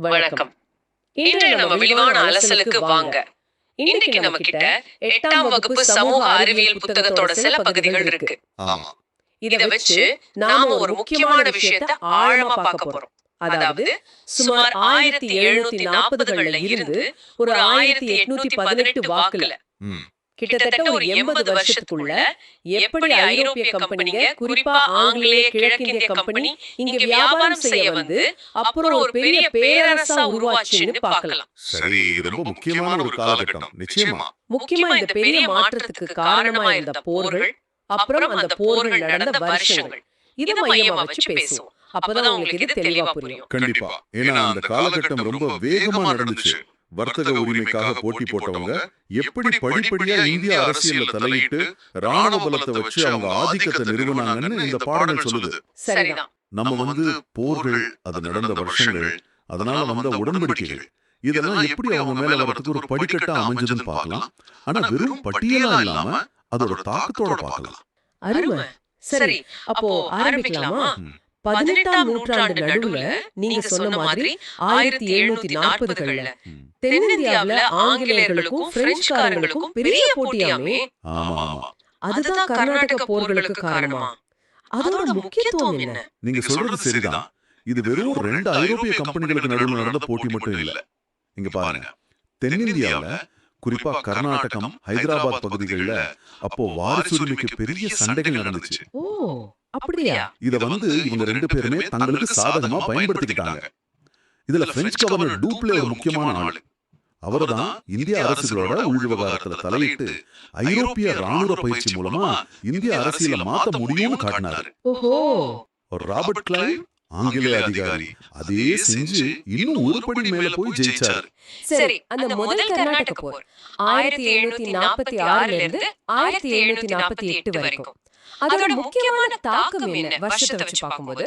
வணக்கம். இன்று நம்ம விரிவான அலசலுக்கு வாங்க. இன்னைக்கு நம்ம கிட்ட எட்டாம் வகுப்பு சமூக அறிவியல் புத்தகத்தோட சில பகுதிகள் இருக்கு. ஆமா. இத வச்சு நாம ஒரு முக்கியமான விஷயத்த ஆழமா பார்க்க போறோம். அதாவது சுமார் ஆயிரத்தி எழுநூத்தி நாற்பதுகள்ல இருந்து ஒரு ஆயிரத்தி எட்நூத்தி பதினெட்டு வாக்குல கிட்டத்தட்ட ஒரு எண்பது வருஷத்துக்குள்ள எப்படி ஐரோப்பிய கம்பெனிங்க குறிப்பா ஆங்கிலேய கிழக்கிந்திய கம்பெனி இங்க வியாபாரம் செய்ய வந்து அப்புறம் ஒரு பெரிய பேரரசா உருவாச்சுன்னு பார்க்கலாம். சரி இது ரொம்ப முக்கியமான ஒரு காலகட்டம். நிச்சயமா. முக்கியமா இந்த பெரிய மாற்றத்துக்கு காரணமா இருந்த போர்கள் அப்புறம் அந்த போர்கள் நடந்த வருஷங்கள். இத மையமா வச்சு பேசுவோம். அப்பதான் உங்களுக்கு இது தெளிவா புரியும். கண்டிப்பா. ஏன்னா அந்த காலகட்டம் ரொம்ப வேகமா நடந்துச்சு. வர்த்தக உரிமைக்காக போட்டி போட்டவங்க எப்படி படிப்படியா இந்திய அரசியல்ல தலையிட்டு ராணுவ பலத்தை வச்சு அவங்க ஆதிக்கத்தை நிறுவனாங்கன்னு இந்த பாடங்கள் சொல்லுது. சரிதான். நம்ம வந்து போர்கள் அது நடந்த வருஷங்கள் அதனால வந்த உடன்படிக்கைகள். இதெல்லாம் எப்படி அவங்க மேல வரதுக்கு ஒரு படிக்கட்டா அமைஞ்சதுன்னு பார்க்கலாம். ஆனா வெறும் பட்டியலா இல்லாம அதோட தாக்கத்தோட பார்க்கலாம். அருமை. சரி அப்போ ஆரம்பிக்கலாமா. பதினெட்டாம் நூற்றாண்டு நடுவுல நீங்க சொன்ன மாதிரி ஆயிரத்தி எழுநூத்தி நாற்பதுகள்ல. தென்னிந்தியாவுல ஆங்கிலேயர்களுக்கும் பிரெஞ்சுக்காரங்களுக்கும் பெரிய போட்டியாமே. ஆமா. ஆமா. அதுதான் கர்நாடக போர்களுக்கு காரணமா. அதோட முக்கியத்துவம் என்ன? நீங்க சொல்றது சரிதான். இது வெறும் ரெண்டு ஐரோப்பிய கம்பெனிகளுக்கு நடுவில் நடந்த போட்டி மட்டும் இல்ல. இங்க பாருங்க. தென்னிந்தியாவுல குறிப்பா கர்நாடகம் ஹைதராபாத் பகுதிகளில் அப்போ வாரிசுரிமைக்கு பெரிய சண்டைகள் நடந்துச்சு. ஓ. அப்படியா? இத வந்து இவங்க ரெண்டு பேருமே தங்களுக்கு சாதகமா பயன்படுத்திக்கிட்டாங்க. இதுல பிரெஞ்சு கவர்னர் டூப்ளே ஒரு முக்கியமான ஆளு. அவர்தான் இந்திய அரசுகளோட உள் விவகாரத்துல தலையிட்டு ஐரோப்பிய ராணுவ பயிற்சி மூலமா இந்திய அரசியல மாத்த முடியும்னு காட்டினாரு. ராபர்ட் கிளைவ் ஆங்கிலேய அதிகாரி. அதே செஞ்சு இன்னும் ஒரு படி மேல போய் ஜெயிச்சாரு. சரி அந்த முதல் கர்நாடக போர். ஆயிரத்தி எழுநூத்தி நாற்பத்தி ஆறுல இருந்து ஆயிரத்தி எழுநூத்தி நாற்பத்தி எட்டு வரைக்கும். அதோட முக்கியமான தாக்கம் என்ன? வருஷத்தை வச்சு பார்க்கும்போது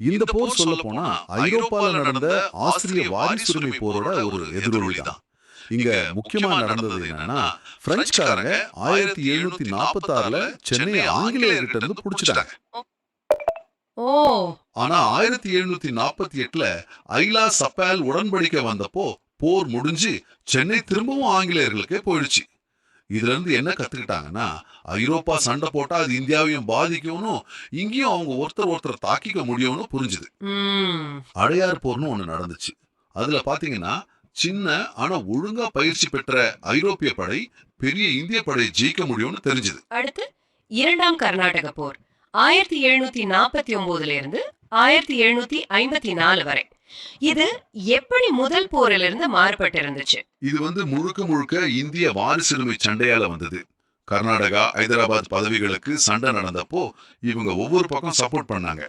இந்த போர் சொல்ல போனா ஐரோப்பால நடந்த ஆஸ்திரிய வாரிசுரிமை போரோட ஒரு எதிரொலி தான். இங்க முக்கியமா நடந்தது என்னன்னா பிரெஞ்சுக்காரங்க ஆயிரத்தி எழுநூத்தி நாற்பத்தி ஆறுல சென்னை ஆங்கிலேயர்கிட்ட இருந்து புடிச்சிட்டாங்க. ஓ. ஆனா ஆயிரத்தி எழுநூத்தி நாற்பத்தி எட்டுல ஐலா சப்பால் உடன்படிக்கை வந்தப்போ போர் முடிஞ்சு சென்னை திரும்பவும் ஆங்கிலேயர்களுக்கே போயிடுச்சு. இதுல இருந்து என்ன கத்துக்கிட்டாங்கன்னா ஐரோப்பா சண்டை போட்டா அது இந்தியாவையும் பாதிக்கும்னு இங்கேயும் அவங்க ஒருத்தர் ஒருத்தர் தாக்கிக்க முடியும்னு புரிஞ்சுது. அடையார் போர்னு ஒண்ணு நடந்துச்சு. அதுல பாத்தீங்கன்னா சின்ன ஆனா ஒழுங்கா பயிற்சி பெற்ற ஐரோப்பிய படை பெரிய இந்திய படை ஜெயிக்க முடியும்னு தெரிஞ்சது. அடுத்து இரண்டாம் கர்நாடக போர். ஆயிரத்தி எழுநூத்தி நாற்பத்தி ஒன்பதுல இருந்து ஆயிரத்தி எழுநூத்தி ஐம்பத்தி நாலு வரை. இது எப்படி முதல் போரிலிருந்து இருந்து மாறுபட்டு இருந்துச்சு இது வந்து முழுக்க முழுக்க இந்திய வாரிசுரிமை சண்டையால வந்தது. கர்நாடகா ஹைதராபாத் பதவிகளுக்கு சண்டை நடந்தப்போ இவங்க ஒவ்வொரு பக்கம் சப்போர்ட் பண்ணாங்க.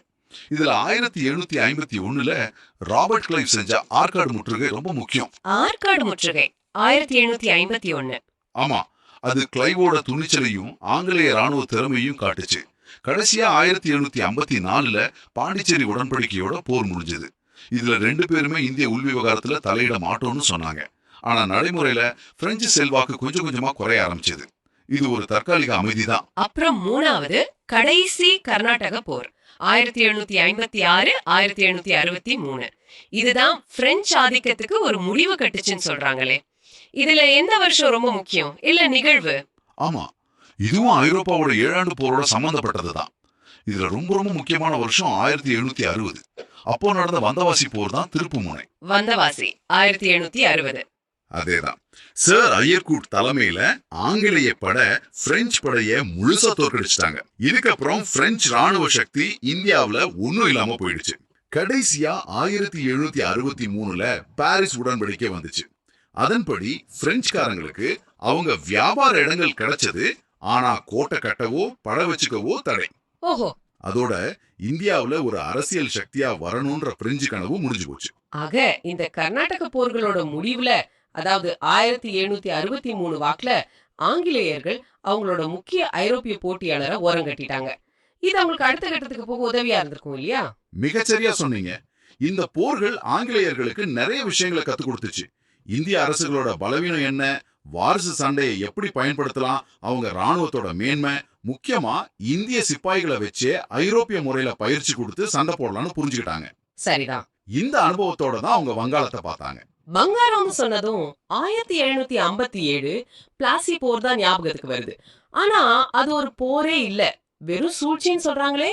இதுல ஆயிரத்தி எழுநூத்தி ஐம்பத்தி ஒண்ணுல ராபர்ட் கிளைவ் செஞ்ச ஆற்காடு முற்றுகை ரொம்ப முக்கியம். ஆற்காடு முற்றுகை ஆயிரத்தி எழுநூத்தி ஐம்பத்தி ஒன்னு ஆமா அது கிளைவோட துணிச்சலையும் ஆங்கிலேய ராணுவ திறமையும் காட்டுச்சு. கடைசியா ஆயிரத்தி எழுநூத்தி ஐம்பத்தி நாலுல பாண்டிச்சேரி உடன்படிக்கையோட போர் முடிஞ்சது. இதுல ரெண்டு பேருமே இந்திய உள் விவகாரத்துல தலையிட மாட்டோம்னு சொன்னாங்க. ஆனா நடைமுறையில பிரெஞ்சு செல்வாக்கு கொஞ்சம் கொஞ்சமா குறைய ஆரம்பிச்சது. இது ஒரு தற்காலிக அமைதிதான். அப்புறம் மூணாவது கடைசி கர்நாடக போர். ஆயிரத்தி எழுநூத்தி ஐம்பத்தி ஆறு ஆயிரத்தி எழுநூத்தி அறுபத்தி மூணு. இதுதான் பிரெஞ்சு ஆதிக்கத்துக்கு ஒரு முடிவு கட்டுச்சுன்னு சொல்றாங்களே. இதுல எந்த வருஷம் ரொம்ப முக்கியம்? இல்ல நிகழ்வு? ஆமா. இதுவும் ஐரோப்பாவோட ஏழாண்டு போரோட சம்பந்தப்பட்டதுதான். இதுல ரொம்ப ரொம்ப முக்கியமான வருஷம் ஆயிரத்தி எழுநூத்தி அறுபது. அப்போ நடந்த வந்தவாசி போர் தான் திருப்பு முனை வந்தவாசி ஆயிரத்தி எழுநூத்தி அறுபது. அதேதான். சார் ஐயர்கூட் தலைமையில ஆங்கிலேய பட பிரெஞ்சு படைய முழுசா தோற்கடிச்சிட்டாங்க. இதுக்கப்புறம் பிரெஞ்சு ராணுவ சக்தி இந்தியாவுல ஒண்ணும் இல்லாம போயிடுச்சு. கடைசியா ஆயிரத்தி எழுநூத்தி அறுபத்தி மூணுல பாரிஸ் உடன்படிக்கை வந்துச்சு. அதன்படி பிரெஞ்சுக்காரங்களுக்கு அவங்க வியாபார இடங்கள் கிடைச்சது ஆனா கோட்டை கட்டவோ பட வச்சுக்கவோ தடை. ஓஹோ அதோட இந்தியாவுல ஒரு அரசியல் சக்தியா வரணும்ன்ற பிரெஞ்சு கனவு முடிஞ்சு போச்சு. ஆக இந்த கர்நாடக போர்களோட முடிவுல அதாவது ஆயிரத்தி எழுநூத்தி அறுபத்தி மூணு வாக்குல ஆங்கிலேயர்கள் அவங்களோட முக்கிய ஐரோப்பிய போட்டியாளரை ஓரம் கட்டிட்டாங்க. இது அவங்களுக்கு அடுத்த கட்டத்துக்கு போக உதவியா இருந்திருக்கும் இல்லையா? மிகச்சரியா சொன்னீங்க. இந்த போர்கள் ஆங்கிலேயர்களுக்கு நிறைய விஷயங்களை கத்து கொடுத்துச்சு. இந்திய அரசுகளோட பலவீனம் என்ன? வாரிசு சண்டையை எப்படி பயன்படுத்தலாம்? அவங்க ராணுவத்தோட மேன்மை முக்கியமா இந்திய சிப்பாய்களை வச்சே ஐரோப்பிய முறையில பயிற்சி கொடுத்து சண்டை போடலாம்னு புரிஞ்சுக்கிட்டாங்க. சரிதான். இந்த அனுபவத்தோட தான் அவங்க வங்காளத்தை பார்த்தாங்க. பங்காரம்னு சொன்னதும் ஆயிரத்தி எழுநூத்தி ஐம்பத்தி ஏழு பிளாசி போர் தான் ஞாபகத்துக்கு வருது. ஆனா அது ஒரு போரே இல்ல. வெறும் சூழ்ச்சின்னு சொல்றாங்களே?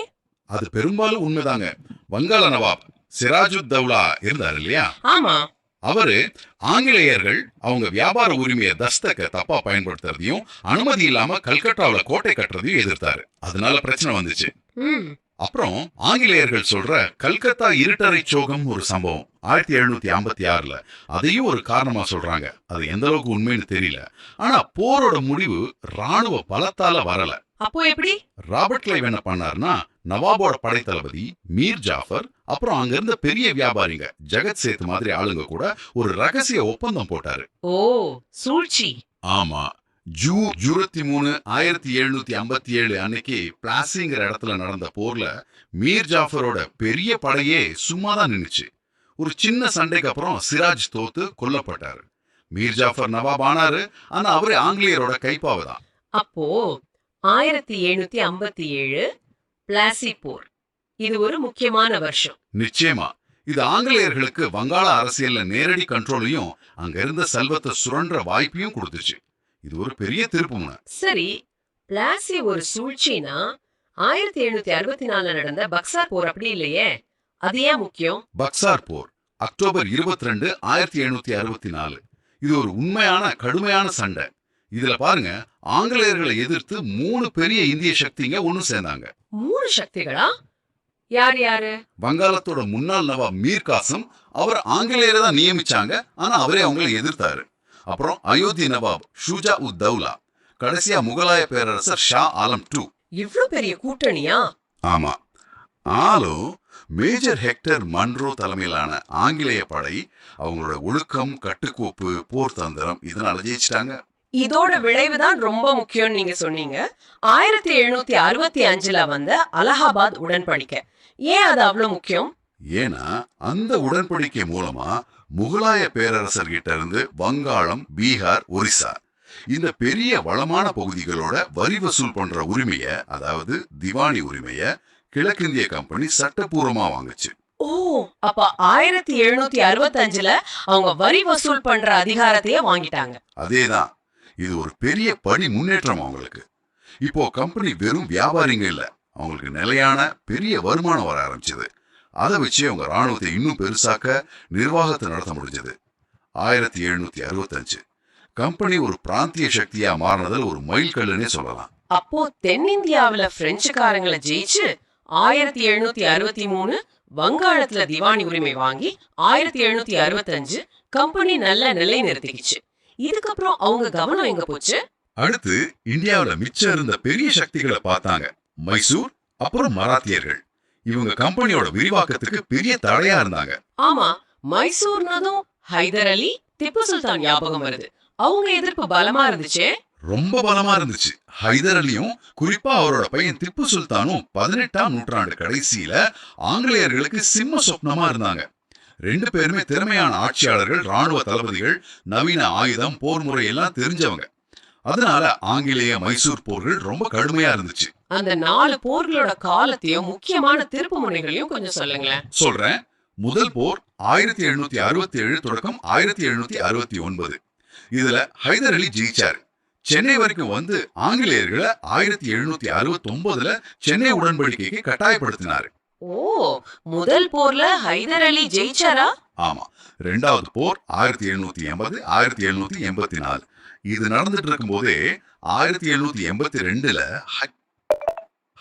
அது பெரும்பாலும் உண்மைதாங்க. வங்காள நவாப் சிராஜுத் தௌலா இருந்தார் இல்லையா? ஆமா. அவரு ஆங்கிலேயர்கள் அவங்க வியாபார உரிமையை தஸ்தக்க தப்பா பயன்படுத்துறதையும் அனுமதி இல்லாம கல்கட்டாவுல கோட்டை கட்டுறதையும் எதிர்த்தாரு. அதனால பிரச்சனை வந்துச்சு. அப்புறம் ஆங்கிலேயர்கள் சொல்ற கல்கத்தா இருட்டறை சோகம் ஒரு சம்பவம் ஆயிரத்தி எழுநூத்தி ஐம்பத்தி ஆறுல. அதையும் ஒரு காரணமா சொல்றாங்க. அது எந்த அளவுக்கு உண்மைன்னு தெரியல. ஆனா போரோட முடிவு ராணுவ பலத்தால வரல. அப்போ எப்படி? ராபர்ட் கிளைவ் என்ன பண்ணாருன்னா நவாபோட படைத்தளபதி மீர் ஜாஃபர் அப்புறம் அங்க இருந்த பெரிய வியாபாரிங்க ஜெகத் சேத் மாதிரி ஆளுங்க கூட ஒரு ரகசிய ஒப்பந்தம் போட்டாரு. ஓ சூழ்ச்சி. ஆமா. ஜூ இருபத்தி மூணு ஆயிரத்தி எழுநூத்தி ஐம்பத்தி ஏழு அன்னைக்கு பிளாசிங்கிற இடத்துல நடந்த போர்ல மீர் ஜாஃபரோட பெரிய படையே சும்மா தான் நின்னுச்சு. ஒரு சின்ன சண்டைக்கு அப்புறம் சிராஜ் தோத்து கொல்லப்பட்டாரு. மீர் ஜாஃபர் நவாப் ஆனாரு ஆனா அவரே ஆங்கிலேயரோட கைப்பாவை தான் அப்போ ஆயிரத்தி எழுநூத்தி ஐம்பத்தி ஏழு பிளாசி போர் இது ஒரு முக்கியமான வருஷம். நிச்சயமா. இது ஆங்கிலேயர்களுக்கு வங்காள அரசியல்ல நேரடி கண்ட்ரோலையும் அங்க இருந்த செல்வத்தை சுரண்ட வாய்ப்பையும் கொடுத்துச்சு. இது ஒரு பெரிய திருப்புமுனை சரி பிளாசி ஒரு சூழ்ச்சினா ஆயிரத்தி எழுநூத்தி அறுபத்தி நாலுல நடந்த பக்சார் போர் அப்படி இல்லையே? அது ஏன் முக்கியம்? பக்சார் போர் அக்டோபர் இருபத்தி ரெண்டு ஆயிரத்தி எழுநூத்தி அறுபத்தி நாலு. இது ஒரு உண்மையான கடுமையான சண்டை. இதுல பாருங்க ஆங்கிலேயர்களை எதிர்த்து மூணு பெரிய இந்திய சக்திங்க ஒண்ணு சேர்ந்தாங்க. மூணு சக்திகளா? யார் யாரு? வங்காளத்தோட முன்னாள் நவாப் மீர் காசம் அவர் ஆங்கிலேயரை தான் நியமிச்சாங்க ஆனா அவரே அவங்களை எதிர்த்தாரு. அப்புறம் அயோத்தி நவாப் ஷூஜா உத் தௌலா கடைசியா முகலாய பேரரசர் ஷா ஆலம் டூ. இவ்ளோ பெரிய கூட்டணியா? ஆமா. ஆலும் மேஜர் ஹெக்டர் மன்ரோ தலைமையிலான ஆங்கிலேய படை அவங்களோட ஒழுக்கம் கட்டுக்கோப்பு போர் தந்திரம் இதனால ஜெயிச்சிட்டாங்க. இதோட விளைவுதான் ரொம்ப முக்கியம் நீங்க சொன்னீங்க. ஆயிரத்தி எழுநூத்தி அறுபத்தி அஞ்சுல வந்த அலகாபாத் உடன்படிக்கை. ஏன் அது அவ்வளவு முக்கியம்? ஏன்னா அந்த உடன்படிக்கை மூலமா முகலாய பேரரசர்கிட்ட இருந்து வங்காளம் பீகார் ஒரிசா இந்த பெரிய வளமான பகுதிகளோட வரி வசூல் பண்ற உரிமைய அதாவது திவானி உரிமைய கிழக்கிந்திய கம்பெனி சட்டப்பூர்வமா வாங்குச்சு. ஓ அப்ப ஆயிரத்தி எழுநூத்தி அறுபத்தி அஞ்சுல அவங்க வரி வசூல் பண்ற அதிகாரத்தையே வாங்கிட்டாங்க. அதேதான். இது ஒரு பெரிய படி முன்னேற்றம் அவங்களுக்கு. இப்போ கம்பெனி வெறும் வியாபாரிங்க இல்ல. அவங்களுக்கு நிலையான பெரிய வருமானம் வர ஆரம்பிச்சது. அதை வச்சு அவங்க ராணுவத்தை இன்னும் பெருசாக்க நிர்வாகத்தை நடத்த முடிஞ்சது. ஆயிரத்தி எழுநூத்தி அறுபத்தஞ்சு. கம்பெனி ஒரு பிராந்திய சக்தியா மாறினதில் ஒரு மைல்கல்லுன்னே சொல்லலாம். அப்போ தென்னிந்தியாவில பிரெஞ்சுக்காரங்களை ஜெயிச்சு ஆயிரத்தி எழுநூத்தி அறுபத்தி மூணு வங்காளத்துல திவானி உரிமை வாங்கி ஆயிரத்தி எழுநூத்தி அறுபத்தஞ்சு கம்பெனி நல்ல நிலை நிறுத்திக்கிச்சு இதுக்கப்புறம் அவங்க கவனம் எங்க போச்சு? அடுத்து இந்தியாவுல மிச்சம் இருந்த பெரிய சக்திகளை பார்த்தாங்க. மைசூர் அப்புறம் மராத்தியர்கள். இவங்க கம்பெனியோட விரிவாக்கத்துக்கு பெரிய தடையா இருந்தாங்க. ஆமா மைசூர்னதும் ஹைதர் அலி திப்பு சுல்தான் ஞாபகம் வருது. அவங்க எதிர்ப்பு பலமா இருந்துச்சே? ரொம்ப பலமா இருந்துச்சு. ஹைதர் அலியும் குறிப்பா அவரோட பையன் திப்பு சுல்தானும் பதினெட்டாம் நூற்றாண்டு கடைசியில ஆங்கிலேயர்களுக்கு சிம்ம சொப்னமா இருந்தாங்க. ரெண்டு பேருமே திறமையான ஆட்சியாளர்கள் ராணுவ தளபதிகள் நவீன ஆயுதம் போர் முறை எல்லாம் தெரிஞ்சவங்க. அதனால ஆங்கிலேய மைசூர் போர்கள் ரொம்ப கடுமையா இருந்துச்சு. அந்த நாலு போர்களோட காலத்தையும் முக்கியமான திருப்பு முனைகளையும் கொஞ்சம் சொல்லுங்களேன். சொல்றேன். முதல் போர் ஆயிரத்தி எழுநூத்தி அறுபத்தி ஏழு தொடக்கம் ஆயிரத்தி எழுநூத்தி அறுபத்தி ஒன்பது. இதுல ஹைதர் அலி ஜெயிச்சாரு. சென்னை வரைக்கும் வந்து ஆங்கிலேயர்களை ஆயிரத்தி எழுநூத்தி அறுபத்தி ஒன்பதுல சென்னை உடன்படிக்கைக்கு கட்டாயப்படுத்தினாரு. ஓ முதல் போர்ல ஹைதர் அலி ஜெயிச்சாரா? ஆமா. ரெண்டாவது போர் ஆயிரத்தி எழுநூத்தி எண்பது ஆயிரத்தி எழுநூத்தி எண்பத்தி நாலு. இது நடந்துட்டு இருக்கும் போதே ஆயிரத்தி எழுநூத்தி எண்பத்தி ரெண்டுல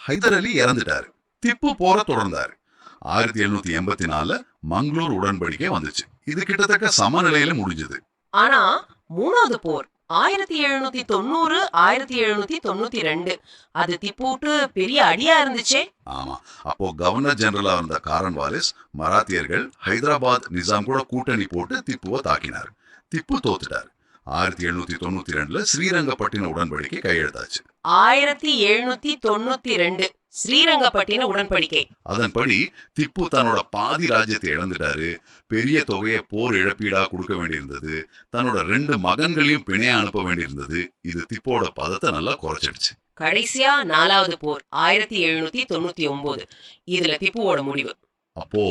ஹைதர் அலி இறந்துட்டாரு. திப்பு போர தொடர்ந்தாரு. ஆயிரத்தி எழுநூத்தி எண்பத்தி நாலுல மங்களூர் உடன்படிக்கை வந்துச்சு. இது கிட்டத்தட்ட சமநிலையில முடிஞ்சது. ஆனா மூணாவது போர் ஆயிரத்தி எழுநூத்தி தொண்ணூறு ஆயிரத்தி எழுநூத்தி தொண்ணூத்தி ரெண்டு. அது திப்பூட்டு பெரிய அடியா இருந்துச்சே. ஆமா. அப்போ கவர்னர் ஜெனரலா இருந்த காரன் வாலிஸ் மராத்தியர்கள் ஹைதராபாத் நிசாம் கூட கூட்டணி போட்டு திப்புவை தாக்கினார். திப்பு தோத்துட்டார். ஆயிரத்தி எழுநூத்தி தொண்ணூத்தி ரெண்டுல ஸ்ரீரங்கப்பட்டின உடன்படிக்கை கையெழுத்தாச்சு. ஆயிரத்தி எழுநூத்தி தொண்ணூத்தி ரெண்டு. ஸ்ரீரங்கப்பட்டின உடன்படிக்கை. அதன்படி திப்பு தன்னோட பாதி ராஜ்யத்தை இழந்துட்டாரு. பெரிய தொகையை போர் இழப்பீடா கொடுக்க வேண்டியிருந்தது. தன்னோட ரெண்டு மகன்களையும் பிணைய அனுப்ப வேண்டியிருந்தது. இது திப்போட பதத்தை நல்லா குறைச்சிடுச்சு. கடைசியா நாலாவது போர் ஆயிரத்தி எழுநூத்தி தொண்ணூத்தி ஒன்பது இதுல திப்புவோட முடிவு. அப்போ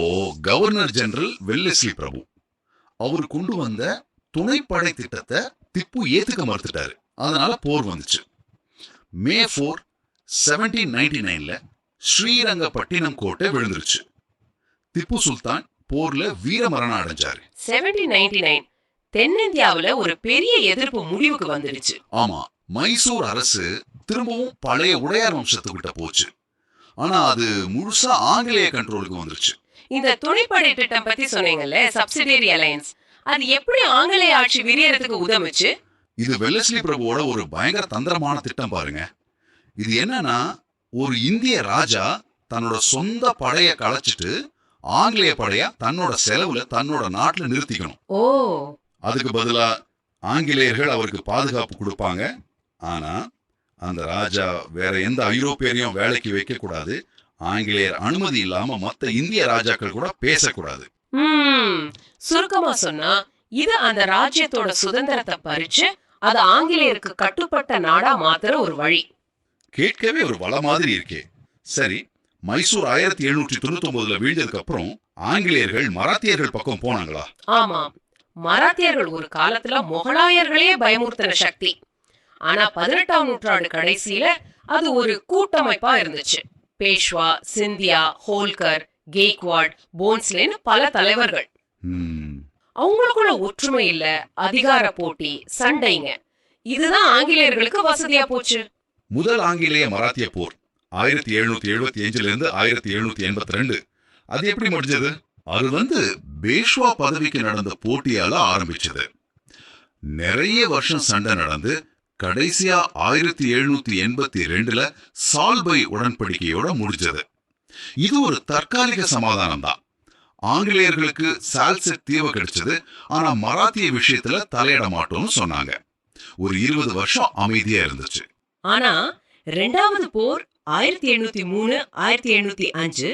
கவர்னர் ஜெனரல் வெல்லஸ்லி பிரபு அவர் கொண்டு வந்த துணைப்படை திட்டத்தை திப்பு ஏத்துக்க மறுத்துட்டாரு. அதனால போர் வந்துச்சு. மே ஃபோர் செவன்டீன் நைன்டி நைன்ல ஸ்ரீரங்கப்பட்டினம் கோட்டை விழுந்துருச்சு. திப்பு சுல்தான் போர்ல வீரமரணம் அடைஞ்சாரு. செவன்டீன் நைன்டி நைன் தென்னிந்தியாவுல ஒரு பெரிய எதிர்ப்பு முடிவுக்கு வந்துடுச்சு. ஆமா மைசூர் அரசு திரும்பவும் பழைய உடையார் வம்சத்துக்கிட்ட போச்சு. ஆனா அது முழுசா ஆங்கிலேய கண்ட்ரோலுக்கு வந்துருச்சு. இந்த துணைப்படை திட்டம் பத்தி சொன்னீங்கல்ல சப்சிடரி அலையன்ஸ் அது எப்படி ஆங்கிலேய ஆட்சி விரியறதுக்கு உதவுச்சு? இது வெல்லஸ்லி பிரபுவோட ஒரு பயங்கர தந்திரமான திட்டம் பாருங்க. இது என்னன்னா ஒரு இந்திய ராஜா தன்னோட சொந்த படைய களைச்சிட்டு ஆங்கிலேய படைய தன்னோட செலவுல தன்னோட நாட்டுல நிறுத்திக்கணும். ஓ. அதுக்கு பதிலா ஆங்கிலேயர்கள் அவருக்கு பாதுகாப்பு கொடுப்பாங்க. ஆனா அந்த ராஜா வேற எந்த ஐரோப்பியரையும் வேலைக்கு வைக்க கூடாது. ஆங்கிலேயர் அனுமதி இல்லாம மத்த இந்திய ராஜாக்கள் கூட பேசக்கூடாது. சுருக்கமா சொன்னா இது அந்த ராஜ்யத்தோட சுதந்திரத்தை பறிச்சு அது ஆங்கிலேயருக்கு கட்டுப்பட்ட நாடா மாத்துற ஒரு வழி. கேட்கவே ஒரு வள மாதிரி இருக்கே. சரி மைசூர் ஆயிரத்தி எழுநூற்றி தொண்ணூத்தி ஒன்பதுல வீழ்ந்ததுக்கு அப்புறம் ஆங்கிலேயர்கள் மராத்தியர்கள் பக்கம் போனாங்களா? ஆமா மராத்தியர்கள் ஒரு காலத்துல முகலாயர்களே பயமுறுத்தின சக்தி. ஆனா பதினெட்டாம் நூற்றாண்டு கடைசியில அது ஒரு கூட்டமைப்பா இருந்துச்சு. பேஷ்வா சிந்தியா ஹோல்கர் கெய்க்வாட் போன்ஸ்லேன்னு பல தலைவர்கள். அவங்களுக்குள்ள ஒற்றுமை இல்ல அதிகார போட்டி சண்டைங்க. இதுதான் ஆங்கிலேயர்களுக்கு வசதியா போச்சு. முதல் ஆங்கிலேய மராத்திய போர் ஆயிரத்தி எழுநூத்தி எழுபத்தி அஞ்சுல இருந்து ஆயிரத்தி எழுநூத்தி எண்பத்தி ரெண்டு. அது எப்படி முடிஞ்சது? அது வந்து பேஷ்வா பதவிக்கு நடந்த போட்டியால ஆரம்பிச்சது. நிறைய வருஷம் சண்டை நடந்து கடைசியா ஆயிரத்தி எழுநூத்தி எண்பத்தி ரெண்டுல சால்பை உடன்படிக்கையோட முடிஞ்சது. இது ஒரு தற்காலிக சமாதானம் தான் ஆங்கிலேயர்களுக்கு சால்செட் தீவு கிடைச்சது ஆனா மராத்திய விஷயத்துல தலையிட மாட்டோம்னு சொன்னாங்க. ஒரு இருபது வருஷம் அமைதியா இருந்துச்சு. ஆனா ரெண்டாவது போர் ஆயிரத்தி எண்ணூத்தி மூணு ஆயிரத்தி எண்ணூத்தி அஞ்சு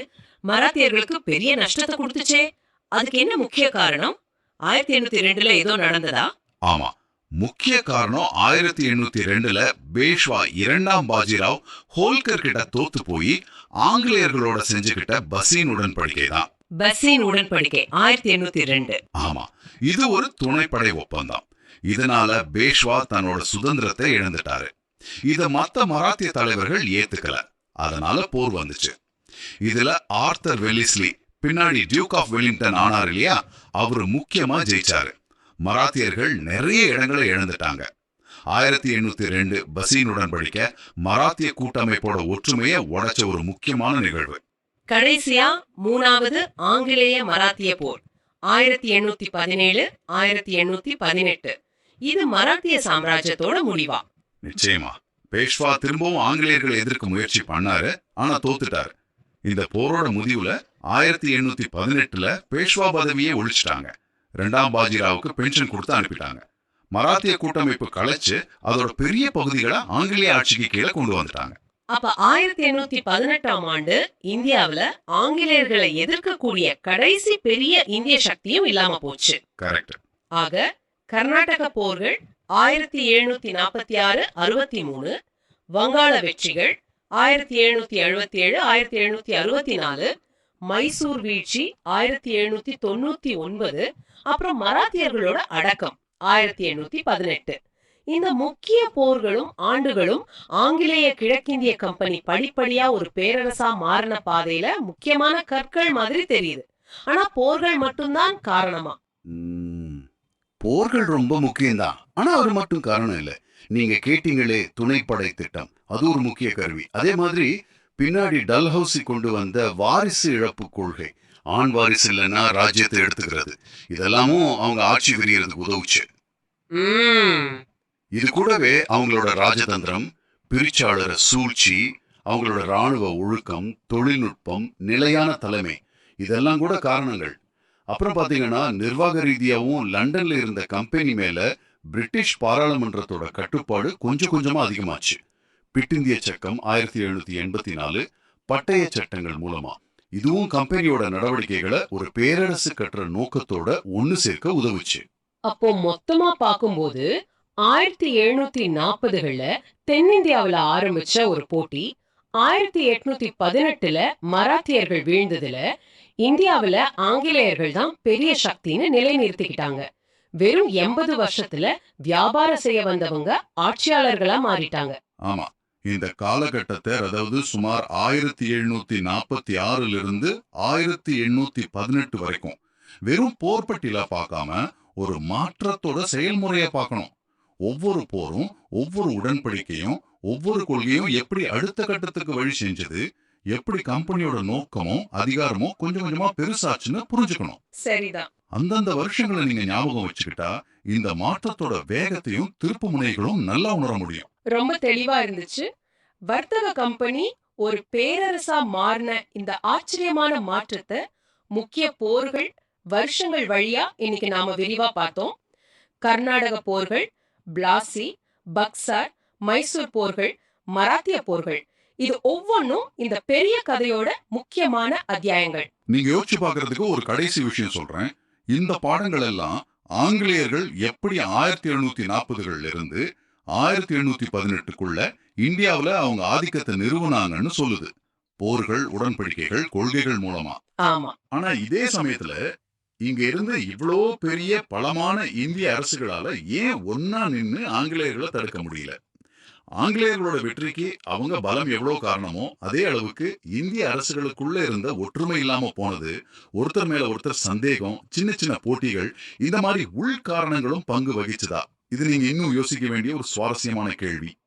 மராத்தியர்களுக்கு பெரிய நஷ்டத்தை கொடுத்துச்சே. அதுக்கு என்ன முக்கிய காரணம்? ஆயிரத்தி எண்ணூத்தி ரெண்டுல ஏதோ நடந்ததா? ஆமா. முக்கிய காரணம் ஆயிரத்தி எண்ணூத்தி ரெண்டுல பேஷ்வா இரண்டாம் பாஜிராவ் ஹோல்கர் கிட்ட தோத்து போய் ஆங்கிலேயர்களோட செஞ்சுக்கிட்ட பசீன் உடன்படிக்கை தான். பஸ்ஸின் உடன்படிக்கை ஆயிரத்தி எண்ணூத்தி ரெண்டு. ஆமா. இது ஒரு துணைப்படை ஒப்பந்தம். இதனால பேஷ்வா தன்னோட சுதந்திரத்தை இழந்துட்டாரு. இத மத்த மராத்திய தலைவர்கள் ஏத்துக்கல. அதனால போர் வந்துச்சு. இதுல ஆர்த்தர் வெலிஸ்லி பின்னாடி டியூக் ஆஃப் வெலிங்டன் ஆனார் இல்லையா? அவரு முக்கியமா ஜெயிச்சாரு. மராத்தியர்கள் நிறைய இடங்களை இழந்துட்டாங்க. ஆயிரத்தி எண்ணூத்தி ரெண்டு பசீன் உடன்படிக்கை மராத்திய கூட்டமைப்போட ஒற்றுமையை உடைச்ச ஒரு முக்கியமான நிகழ்வு. கடைசியா மூணாவது ஆங்கிலேய மராத்திய போர். ஆயிரத்தி எண்ணூத்தி பதினேழு ஆயிரத்தி எண்ணூத்தி பதினெட்டு. இது மராத்திய சாம்ராஜ்யத்தோட முடிவா? நிச்சயமா. பேஷ்வா திரும்பவும் ஆங்கிலேயர்களை எதிர்க்க முயற்சி பண்ணாரு ஆனா தோத்துட்டாரு. இந்த போரோட முடிவுல ஆயிரத்தி எண்ணூத்தி பதினெட்டுல பேஷ்வா பதவியே ஒழிச்சிட்டாங்க. ரெண்டாம் பாஜிராவுக்கு பென்ஷன் கொடுத்து அனுப்பிட்டாங்க. மராத்திய கூட்டமைப்பு கலைச்சு அதோட பெரிய பகுதிகளை ஆங்கிலேய ஆட்சிக்கு கீழே கொண்டு வந்துட்டாங்க. அப்ப ஆயிரத்தி எண்ணூத்தி பதினெட்டாம் ஆண்டு இந்தியாவுல ஆங்கிலேயர்களை எதிர்க்கக்கூடிய கடைசி பெரிய இந்திய சக்தியும் இல்லாம போச்சு. கரெக்ட். ஆக கர்நாடக போர்கள் ஆயிரத்தி எழுநூத்தி நாற்பத்தி ஆறு அறுபத்தி மூணு வங்காள வெற்றிகள் ஆயிரத்தி எழுநூத்தி எழுபத்தி ஏழு ஆயிரத்தி எழுநூத்தி அறுபத்தி நாலு மைசூர் வீழ்ச்சி ஆயிரத்தி எழுநூத்தி தொண்ணூத்தி ஒன்பது அப்புறம் மராத்தியர்களோட அடக்கம் ஆயிரத்தி எண்ணூத்தி பதினெட்டு. இந்த முக்கிய போர்களும் ஆண்டுகளும் ஆங்கிலேய கிழக்கிந்திய கம்பெனி படிப்படியா ஒரு பேரரசா மாறின பாதையில முக்கியமான கற்கள் மாதிரி தெரியுது. ஆனா போர்கள் மட்டும்தான் காரணமா? போர்கள் ரொம்ப முக்கியம்தான். ஆனா அது மட்டும் காரணம் இல்ல. நீங்க கேட்டீங்களே துணைப்படை திட்டம். அது ஒரு முக்கிய கருவி. அதே மாதிரி பின்னாடி டல்ஹவுசி கொண்டு வந்த வாரிசு இழப்பு கொள்கை. ஆண் வாரிசு இல்லைன்னா ராஜ்யத்தை எடுத்துக்கிறது. இதெல்லாமும் அவங்க ஆட்சி விரியறதுக்கு உதவுச்சு. இது கூடவே அவங்களோட ராஜதந்திரம் பிரிச்சாளர சூழ்ச்சி அவங்களோட ராணுவ ஒழுக்கம் தொழில்நுட்பம் நிலையான தலைமை. இதெல்லாம் கூட காரணங்கள். அப்புறம் பாத்தீங்கன்னா நிர்வாக ரீதியாவும் லண்டன்ல இருந்த கம்பெனி மேல பிரிட்டிஷ் பாராளுமன்றத்தோட கட்டுப்பாடு கொஞ்சம் கொஞ்சமா அதிகமாச்சு. பிட்டிந்திய சட்டம் ஆயிரத்தி எழுநூத்தி எண்பத்தி நாலு பட்டய சட்டங்கள் மூலமா. இதுவும் கம்பெனியோட நடவடிக்கைகளை ஒரு பேரரசு கட்டுற நோக்கத்தோட ஒன்னு சேர்க்க உதவுச்சு. அப்போ மொத்தமா பார்க்கும்போது ஆயிரத்தி எழுநூத்தி நாற்பதுகள்ல தென்னிந்தியாவுல ஆரம்பிச்ச ஒரு போட்டி ஆயிரத்தி எட்நூத்தி பதினெட்டுல மராத்தியர்கள் வீழ்ந்ததுல இந்தியாவுல ஆங்கிலேயர்கள் தான் பெரிய சக்தின்னு நிலைநிறுத்திக்கிட்டாங்க. வெறும் எண்பது வருஷத்துல வியாபாரம் செய்ய வந்தவங்க ஆட்சியாளர்களா மாறிட்டாங்க. ஆமா. இந்த காலகட்டத்தை அதாவது சுமார் ஆயிரத்தி எழுநூத்தி நாற்பத்தி ஆறுல இருந்து ஆயிரத்தி எண்ணூத்தி பதினெட்டு வரைக்கும் வெறும் போர்பட்டியில பார்க்காம ஒரு மாற்றத்தோட செயல்முறைய பார்க்கணும். ஒவ்வொரு போரும் ஒவ்வொரு உடன்படிக்கையும் ஒவ்வொரு கொள்கையும் எப்படி அடுத்த கட்டத்துக்கு வழி செஞ்சது எப்படி கம்பெனியோட நோக்கமும் அதிகாரமும் கொஞ்சம் கொஞ்சமா பெருசாச்சுன்னு புரிஞ்சுக்கணும். சரிதான். அந்தந்த வருஷங்களை நீங்க ஞாபகம் வச்சுக்கிட்டா இந்த மாற்றத்தோட வேகத்தையும் திருப்பு முனைகளும் நல்லா உணர முடியும். ரொம்ப தெளிவா இருந்துச்சு. வர்த்தக கம்பெனி ஒரு பேரரசா மாறின இந்த ஆச்சரியமான மாற்றத்தை முக்கிய போர்கள் வருஷங்கள் வழியா இன்னைக்கு நாம விரிவா பார்த்தோம். கர்நாடக போர்கள் பிளாசி பக்சார் மைசூர் போர்கள் மராத்திய போர்கள் இது ஒவ்வொன்றும் இந்த பெரிய கதையோட முக்கியமான அத்தியாயங்கள். நீங்க யோசிச்சு பார்க்கிறதுக்கு ஒரு கடைசி விஷயம் சொல்றேன். இந்த பாடங்கள் எல்லாம் ஆங்கிலேயர்கள் எப்படி ஆயிரத்தி எழுநூத்தி நாற்பதுகள்ல இருந்து ஆயிரத்தி எழுநூத்தி பதினெட்டுக்குள்ள இந்தியாவுல அவங்க ஆதிக்கத்தை நிறுவனாங்கன்னு சொல்லுது. போர்கள் உடன்படிக்கைகள் கொள்கைகள் மூலமா. ஆமா. ஆனா இதே சமயத்துல இங்க இருந்து இவ்வளோ பெரிய பலமான இந்திய அரசுகளால ஏன் ஒன்னா நின்னு ஆங்கிலேயர்களை தடுக்க முடியல? ஆங்கிலேயர்களோட வெற்றிக்கு அவங்க பலம் எவ்வளவு காரணமோ அதே அளவுக்கு இந்திய அரசுகளுக்குள்ள இருந்த ஒற்றுமை இல்லாம போனது ஒருத்தர் மேல ஒருத்தர் சந்தேகம் சின்ன சின்ன போட்டிகள் இந்த மாதிரி உள் காரணங்களும் பங்கு வகிச்சுதா? இது நீங்க இன்னும் யோசிக்க வேண்டிய ஒரு சுவாரஸ்யமான கேள்வி.